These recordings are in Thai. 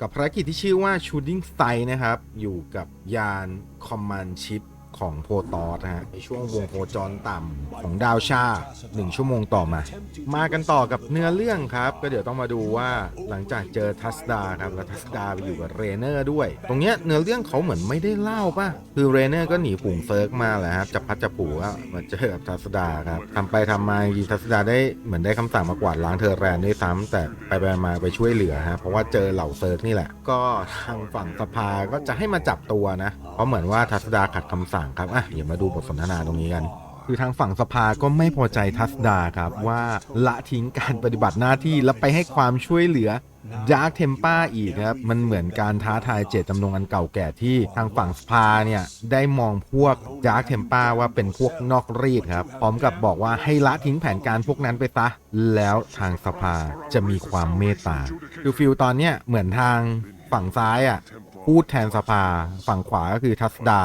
กับภารกิจที่ชื่อว่า Shooting Star นะครับ อยู่กับยาน Command Ship ของโพตอสนะฮะในช่วงวงโคจรต่ำของดาวชา 1 ชั่วโมงต่อมา มากันต่อกับเนื้อเรื่องครับ ก็เดี๋ยวต้องมาดูว่าหลังจากเจอทัสดาครับแล้วทัสดาไปอยู่กับเรเนอร์ด้วย ตรงเนี้ยเนื้อเรื่องเขาเหมือนไม่ได้เล่าป่ะ คือเรเนอร์ก็หนีฝูงเซิร์กมาแหละครับจับพัดจับผูก็มาเจอกับทัสดาครับทำไปทำมาจริงทัสดาได้เหมือนได้คำสั่งมากวาดล้างเทอแรนด้วยซ้ำแต่ไปไปมาไปช่วยเหลือฮะเพราะว่าเจอเหล่าเซิร์กนี่แหละ ก็ทางฝั่งสภาก็จะให้มาจับตัวนะเพราะเหมือนว่าทัสดาขัดคำสั่งครับอะเดี๋ยวมาดูบทสนทนาตรงนี้กัน คือทางฝั่งสภาก็ไม่พอใจทัสดาครับว่าละทิ้งการปฏิบัติหน้าที่แล้วไปให้ความช่วยเหลือดาร์คเทมป้าอีกครับมันเหมือนการท้าทายเจตจำนงอันเก่าแก่ที่ทางฝั่งสภาเนี่ยได้มองพวกดาร์คเทมป้าว่าเป็นพวกนอกรีดครับพร้อมกับบอกว่าให้ละทิ้งแผนการพวกนั้นไปซะแล้วทางสภาจะมีความเมตตาคือฟิลตอนเนี้ยเหมือนทางฝั่งซ้ายอะพูดแทนสภา ฝั่งขวาก็คือทัสดา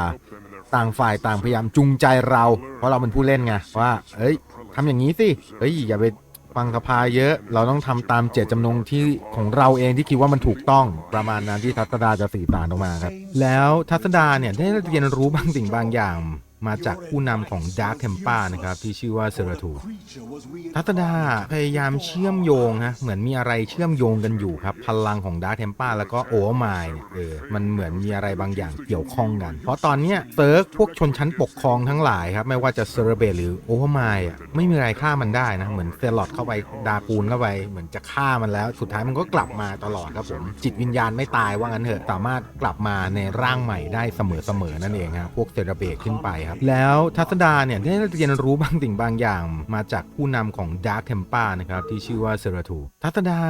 ต่างฝ่ายต่างพยายามจูงใจเรา เพราะเราเป็นผู้เล่นไงว่า เอ้ยทำอย่างนี้สิเอ้ยอย่าไปฟังสภาเยอะ เราต้องทำตามเจตจำนงที่ของเราเองที่คิดว่ามันถูกต้องประมาณนั้นที่ทัศดาจะสื่อสารออกมาครับ แล้วทัศดาเนี่ยได้เรียนรู้บางสิ่งบางอย่าง มาจากผู้นำของ Dark Temple นะครับที่ชื่อว่าเซราทูทัศดาพยายามเชื่อมโยงฮะเหมือนมีอะไรเชื่อมโยงกันอยู่ครับ พลังของดาร์ t เทมปาแล้วก็โอว์มล์เนี่ยเออมันเหมือนมีอะไรบางอย่างเกี่ยวข้องกัน เพราะตอนเนี้ยเซิร์กพวกชนชั้นปกครองทั้งหลายครับ ไม่ว่าจะเซร์เบหรือโอว์มล์อะไม่มีอะไรฆ่ามันได้นะ เหมือนเซลอดเข้าไปดาปูนเข้าไปเหมือนจะฆ่ามันแล้ว สุดท้ายมันก็กลับมาตลอดครับผมจิตวิญญาณไม่ตายว่างั้นเถอะสามารถกลับมาในร่างใหม่ได้เสมอๆนั่นเองครับพวกเซราเบขึ้นไปครับแล้วทัศดาเนี่ยได้เรียนรู้บางสิ่งบางอย่าง มาจากผู้นำของ Dark Temple นะครับที่ชื่อว่าเซราทูทัศดา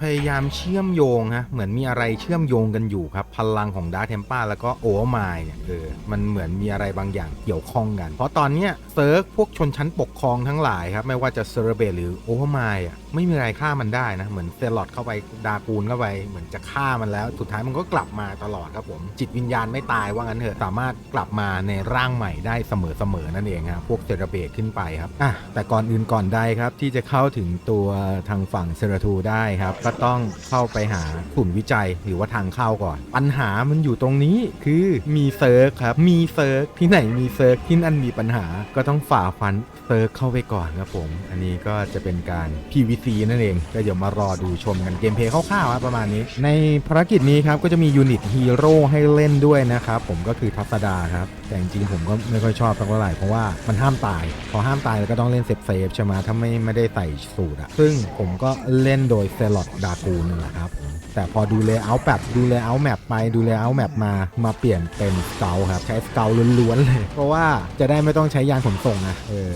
พยายามเชื่อมโยงฮะเหมือนมีอะไรเชื่อมโยงกันอยู่ครับ พลังของ Dark Temple แล้วก็โอเวอร์ไมล์เนี่ยเออมันเหมือนมีอะไรบางอย่างเกี่ยวข้องกัน เพราะตอนเนี้ยเซิร์กพวกชนชั้นปกครองทั้งหลายครับไม่ว่าจะเซอร์เบหรือโอเวอร์ไมล์อะไม่มีอะไรฆ่ามันได้นะเหมือนเซลอดเข้าไปดาปูนเข้าไปเหมือนจะฆ่ามันแล้ว สุดท้ายมันก็กลับมาตลอดครับผมจิตวิญญาณไม่ตายว่างั้นเถอะสามารถกลับมาในร่างใหม่ได้ได้เสมอๆนั่นเองครับพวกเซราเบขึ้นไปครับอะแต่ก่อนอื่นก่อนใดครับที่จะเข้าถึงตัวทางฝั่งเซราทูได้ครับ ก็ต้องเข้าไปหากลุ่มวิจัยหรือว่าทางเข้าก่อน ปัญหามันอยู่ตรงนี้คือมีเซิร์กครับมีเซิร์กที่ไหนมีเซิร์กที่นั่นมีปัญหาก็ต้องฝ่าฟันเซิร์กเข้าไปก่อนครับผม อันนี้ก็จะเป็นการ PVC นั่นเองก็เดี๋ยวมารอดูชมกันเกมเพลย์คร่าวๆครับประมาณนี้ ในภารกิจนี้ครับก็จะมียูนิตฮีโร่ให้เล่นด้วยนะครับผมก็คือทัศดาครับแต่จริงๆผมก็ไม่ค่อยชอบสักเท่าไหร่เพราะว่ามันห้ามตาย พอห้ามตายแล้วก็ต้องเล่นเซฟเซฟใช่ไหมถ้าไม่ไม่ได้ใส่สูตรอะซึ่งผมก็เล่นโดยเซลอดดากูนนั่แหละครับผมแต่พอดูเลเยอร์แบบดูเลเยอร์แมปไปดูเลเยอร์แมปมามาเปลี่ยนเป็นสเกลครับใช้สเกลล้วนๆเลย เพราะว่าจะได้ไม่ต้องใช้ยานขนส่งนะเออ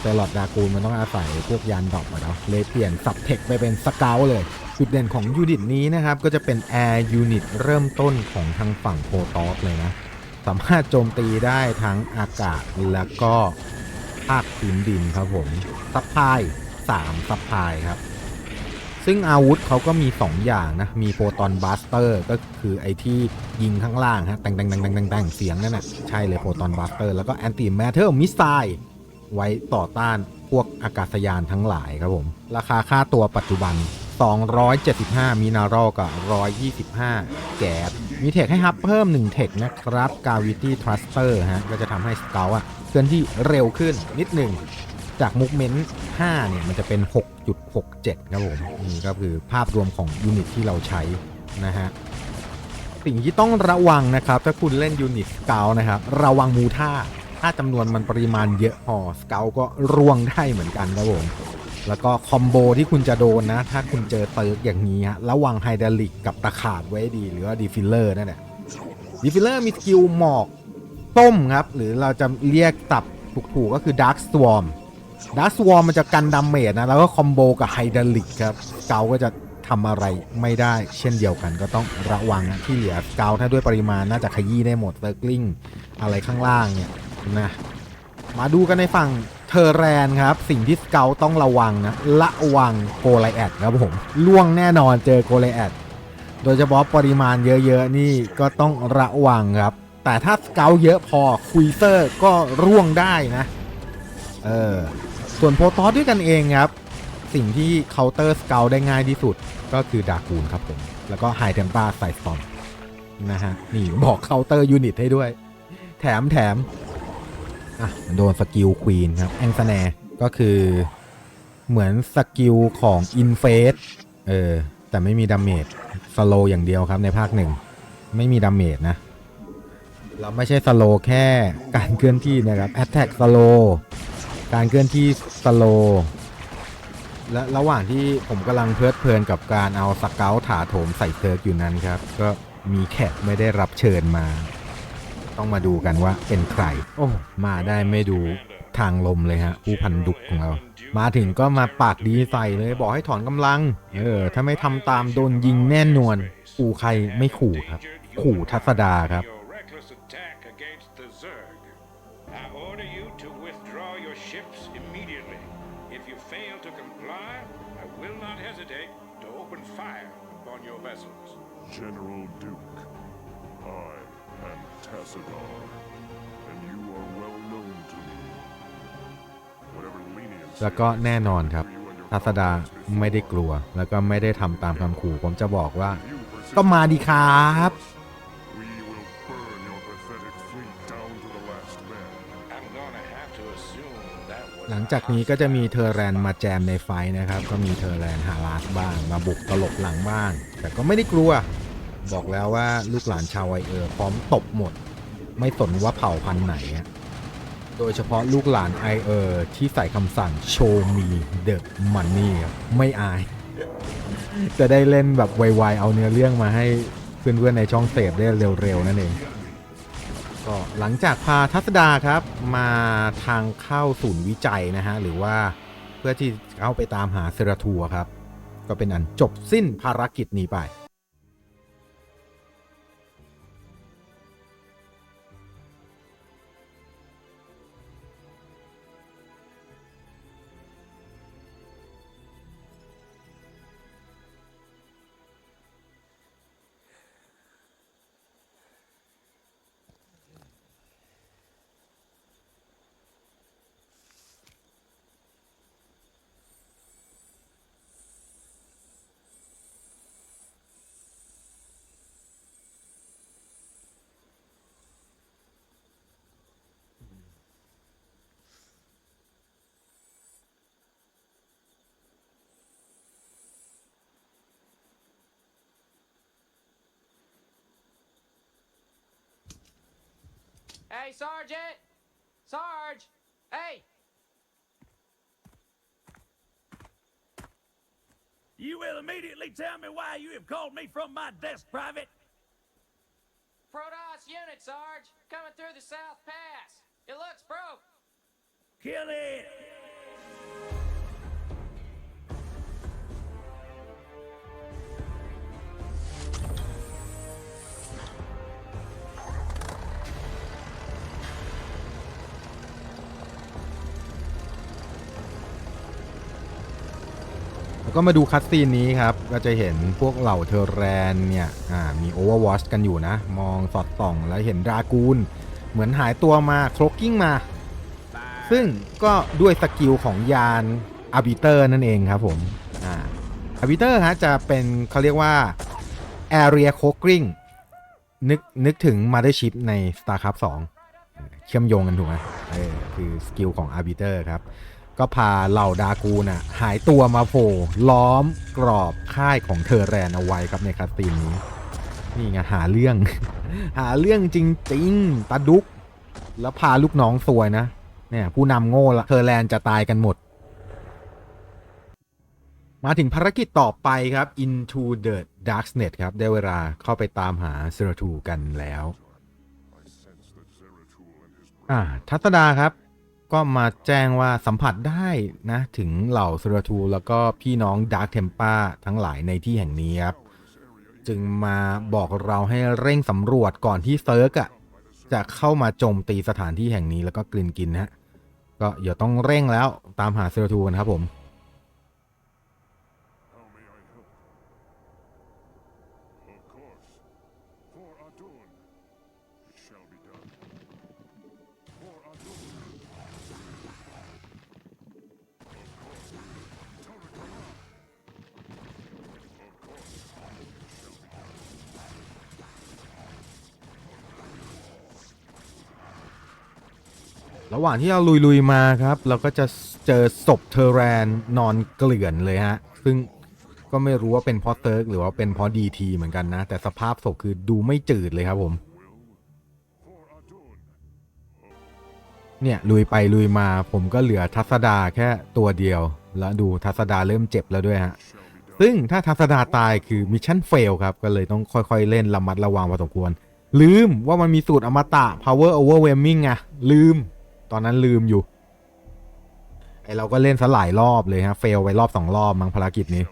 เซลอดดากูนมันต้องอาศัยพวกยานดอปอะเนาะเลยเปลี่ยนสับเทคไปเป็นสเกลเลยจุดเด่นของยูนิตนี้นะครับ ก็จะเป็น Air Unit เริ่มต้นของทางฝั่งโพตอสเลยนะ สามารถโจมตีได้ทั้งอากาศแล้วก็ภาคพื้นดินครับผมซัพพลาย3ซัพพลายครับ ซึ่งอาวุธเขาก็มี 2 อย่างนะ มีโ h ตอนบัสเตอร์ก็คือไอที่ยิงข้างล่างฮะแตงแตงแตงแตงแตงแตงเสียงนั่นน่ะใช่เลยโ h ตอนบัสเตอร์แล้วก็แอนติแมทเทอร์มิสไซไว้ต่อต้านพวกอากาศยานทั้งหลายครับผม ราคาค่าตัวปัจจุบัน 275 มินารอลกับ 125 แก๊ส มีเทคให้ฮับเพิ่ม 1 เทคนะครับ Gravity Thruster ฮะ ก็จะทำให้สเกลอะเคลื่อนที่เร็วขึ้นนิดหนึ่ง จากมุกเมนต์5เนี่ย มันจะเป็น 6.67 ครับผม นี่ก็คือภาพรวมของยูนิตที่เราใช้นะฮะ สิ่งที่ต้องระวังนะครับ ถ้าคุณเล่นยูนิตสเกลนะครับ ระวังมูท่า ถ้าจำนวนมันปริมาณเยอะพอสเกลก็ร่วงได้เหมือนกันครับผม แล้วก็คอมโบที่คุณจะโดนนะ ถ้าคุณเจอเติร์กอย่างนี้ฮะระวังไฮดรลิกกับตะขาบไว้ดี หรือว่าดีฟิลเลอร์นั่นแหละดีฟิลเลอร์มีสกิลหมอกต้มครับ หรือเราจะเรียกตับถูกๆก็คือดาร์ s สวอมดาร์ s สวอมมันจะกันดาเมจนะ แล้วก็คอมโบกับไฮดรลิกครับเกาก็จะทำอะไรไม่ได้เช่นเดียวกันก็ต้องระวังที่เหลือเกาถ้าด้วยปริมาณน่าจะขยี้ได้หมดเซอร์กลิงอะไรข้างล่างเนี่ยนะมาดูกันในฝั่ง เทอร์แรนครับ สิ่งที่สเกลต้องระวังนะระวังโกไลแอดครับผมล่วงแน่นอนเจอโกไลแอดโดยเฉพาะปริมาณเยอะๆนี่ก็ต้องระวังครับ แต่ถ้าสเกลเยอะพอคุยเซอร์ก็ร่วงได้นะเออส่วนโพตอสด้วยกันเองครับ สิ่งที่เคาน์เตอร์สเกลได้ง่ายที่สุดก็คือดากูนครับผม แล้วก็ไฮเทมปาใส่สตอมนะฮะ นี่บอกเคาน์เตอร์ยูนิตให้ด้วย แถมแถม อะโดนสกิลควีนครับแองสแนก็คือเหมือนสกิลของอินเฟสเออ แต่ไม่มีดาเมจสโลอย่างเดียวครับในภาคหนึ่ง ไม่มีดาเมจนะ เราไม่ใช่สโลแค่การเคลื่อนที่นะครับแอตแทกสโลการเคลื่อนที่สโลและระหว่างที่ผมกำลังเพลิดเพลินกับการเอาสเกลถาโถมใส่เซิร์กอยู่นั้นครับ ก็มีแขกไม่ได้รับเชิญมา ต้องมาดูกันว่าเป็นใคร โอ้ มาได้ไม่ดูทางลมเลยฮะผู้พันดุกของเรา มาถึงก็มาปากดีใส่เลยบอกให้ถอนกำลัง เออ ถ้าไม่ทำตามโดนยิงแน่นวนขู่ใครไม่ขู่ครับ ขู่ทัศดาครับ am Tassadar, and you are well known to me. Whatever leniency แล้วก็แน่นอนครับ you and your ทัศดา colleagues before ไม่ได้กลัว แล้วก็ไม่ได้ทำตามคำขู่ ผมจะบอกว่า you persist, ก็มาดีครับ we will burn your pathetic fleet down to the last man. I'm gonna have to assume that was หลังจากนี้ก็จะมีเทอร์แรนมาแจมในไฟท์นะครับ ก็มีเทอร์แรนฮาราสบ้าง มาบุกตลบหลังบ้าง แต่ก็ไม่ได้กลัว บอกแล้วว่าลูกหลานชาวไวเออร์พร้อมตบหมด ไม่สนว่าเผ่าพันธุ์ไหน โดยเฉพาะลูกหลานไอเออร์ที่ใส่คำสั่งโชว์มีเดอะมันนี่ไม่อาย จะได้เล่นแบบไวๆเอาเนื้อเรื่องมาให้เพื่อนๆในช่องเสพได้เร็วๆนั่นเองก็หลังจากพาทัศดาครับมาทางเข้าศูนย์วิจัยนะฮะ หรือว่าเพื่อที่เข้าไปตามหาเซราทัวครับ ก็เป็นอันจบสิ้นภารกิจนี้ไป Hey, Sergeant! Sarge! Hey! You will immediately tell me why you have called me from my desk, Private. Protoss unit, Sarge! Coming through the South Pass! It looks broke! Kill it! ก็มาดูคัตซีนนี้ครับ ก็จะเห็นพวกเหล่าเทอร์แรนเนี่ยมี Overwatch กันอยู่นะ มองสอดส่องแล้วเห็นดรากูล เหมือนหายตัวมาโคลกกิ้งมา ซึ่งก็ด้วยสกิลของยานอาร์บิเตอร์นั่นเองครับผมอาร์บิเตอร์ฮะจะเป็นเขาเรียกว่า Area Cloaking นึกนึกถึง Mothership ใน StarCraft 2 เชื่อมโยงกันถูกไหมคือสกิลของอาร์บิเตอร์ครับ ก็พาเหล่าดากูน่ะหายตัวมาโผล่ล้อมกรอบค่ายของเทอร์แรนเอาไว้ครับในคาสตีนนี้นี่ไงหาเรื่อง หาเรื่องจริงๆตาดุก แล้วพาลูกน้องซวยนะเนี่ยผู้นำโง่ละเทอร์แลนจะตายกันหมด มาถึงภารกิจต่อไปครับ Into the Darknet ครับ ได้เวลาเข้าไปตามหาเซราทูกันแล้ว อ่าทัศดาครับ ก็มาแจ้งว่าสัมผัสได้นะ ถึงเหล่าเซราทูแล้วก็พี่น้องดาร์คเทมป้าทั้งหลายในที่แห่งนี้ครับ จึงมาบอกเราให้เร่งสำรวจก่อนที่เซิร์กอะจะเข้ามาโจมตีสถานที่แห่งนี้แล้วก็กลืนกินนะฮะก็เดี๋ยวต้องเร่งแล้วตามหาเซราทูกันครับผม ระหว่างที่เราลุยๆมาครับ เราก็จะเจอศพเทอร์แรนนอนเกลื่อนเลยฮะ ซึ่งก็ไม่รู้ว่าเป็นเพราะเซิร์กหรือว่าเป็นเพราะดีทีเหมือนกันนะ แต่สภาพศพคือดูไม่จืดเลยครับผม เนี่ยลุยไปลุยมาผมก็เหลือทัศดาแค่ตัวเดียว แล้วดูทัศดาเริ่มเจ็บแล้วด้วยฮะ ซึ่งถ้าทัศดาตายคือมิชชั่นเฟลครับ ก็เลยต้องค่อยๆเล่นระมัดระวังพอสมควร ลืมว่ามันมีสูตรอมตะ power overwhelming อะลืม ตอนนั้นลืมอยู่ ไอเราก็เล่นซะหลายรอบเลยฮะ เฟลไปรอบสองรอบมั้งภารกิจนี้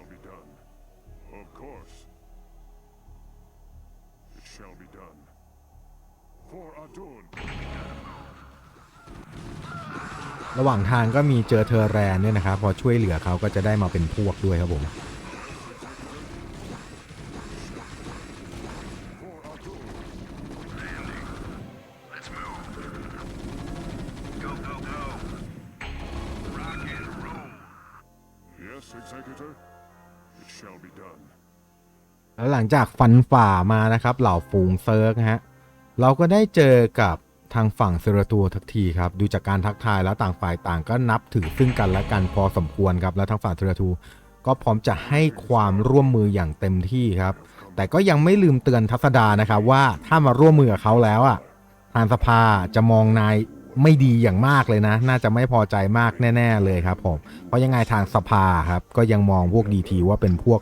ระหว่างทางก็มีเจอเทอร์แรนเนี่ยนะครับ พอช่วยเหลือเขาก็จะได้มาเป็นพวกด้วยครับผม It shall be done. แล้วหลังจากฟันฝ่ามานะครับ เหล่าฝูงเซิร์กฮะเราก็ได้เจอกับทางฝั่งเซราตัวทักทีครับ ดูจากการทักทายแล้วต่างฝ่ายต่างก็นับถือซึ่งกันและกันพอสมควรครับ แล้วทางฝั่งเซราทูก็พร้อมจะให้ความร่วมมืออย่างเต็มที่ครับ แต่ก็ยังไม่ลืมเตือนทัศดานะครับว่าถ้ามาร่วมมือกับเขาแล้วอะทางสภาจะมองนาย ไม่ดีอย่างมากเลยนะ น่าจะไม่พอใจมากแน่ ๆ เลยครับผม เพราะยังไงทางสภาครับ ก็ยังมองพวกดีทีว่าเป็นพวก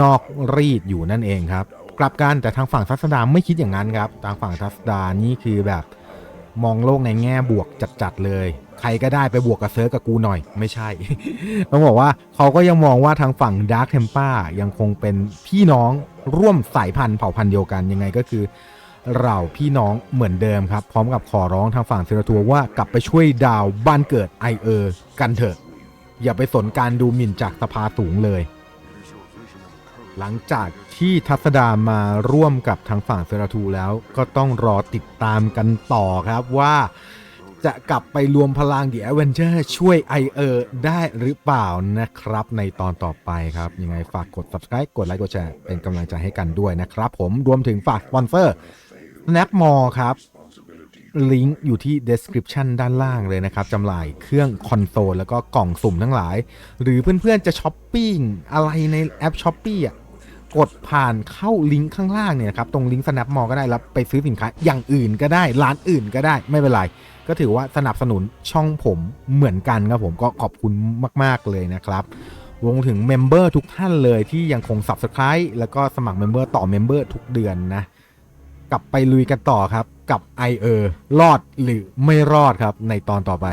นอกรีดอยู่นั่นเองครับ กลับกันแต่ทางฝั่งทัศดาไม่คิดอย่างนั้นครับ ทางฝั่งทัศดานี่คือแบบมองโลกในแง่บวกจัดๆเลย ใครก็ได้ไปบวกกับเซิร์ฟกับกูหน่อย ไม่ใช่ ต้องบอกว่าเขาก็ยังมองว่าทางฝั่งดาร์คเทมป้ายังคงเป็นพี่น้องร่วมสายพันธุ์เผ่าพันธุ์เดียวกันยังไงก็คือ เราพี่น้องเหมือนเดิมครับ พร้อมกับขอร้องทางฝั่งเซราทัวว่ากลับไปช่วยดาวบ้านเกิดไอเออกันเถอะ อย่าไปสนการดูหมิ่นจากสภาสูงเลย หลังจากที่ทัศดามาร่วมกับทางฝั่งเซราทูแล้วก็ต้องรอติดตามกันต่อครับว่าจะกลับไปรวมพลัง The Avenger ช่วยไอเออได้หรือเปล่านะครับ ในตอนต่อไปครับ ยังไงฝากกด subscribe กดไลค์กดแชร์เป็นกำลังใจให้กันด้วยนะครับผมรวมถึงฝากสปอนเซอร์ Snapmore ครับ ลิงก์อยู่ที่ description ด้านล่างเลยนะครับจำหน่ายเครื่องคอนโซลแล้วก็กล่องสุ่มทั้งหลาย หรือเพื่อนๆจะช้อปปิ้งอะไรในแอปช้อปปี้อะกดผ่านเข้าลิงก์ข้างล่างเนี่ยนะครับตรงลิงก์ snapmall ก็ได้แล้วไปซื้อสินค้าอย่างอื่นก็ได้ ร้านอื่นก็ได้ไม่เป็นไร ก็ถือว่าสนับสนุนช่องผมเหมือนกันครับผมก็ขอบคุณมาก ๆ เลยนะครับรวมถึงเมมเบอร์ทุกท่านเลยที่ยังคง Subscribe แล้วก็สมัครเมมเบอร์ต่อเมมเบอร์ทุกเดือนนะ กลับไปลุยกันต่อครับ กับ i อเออรอดหรือไม่รอดครับในตอนต่อไป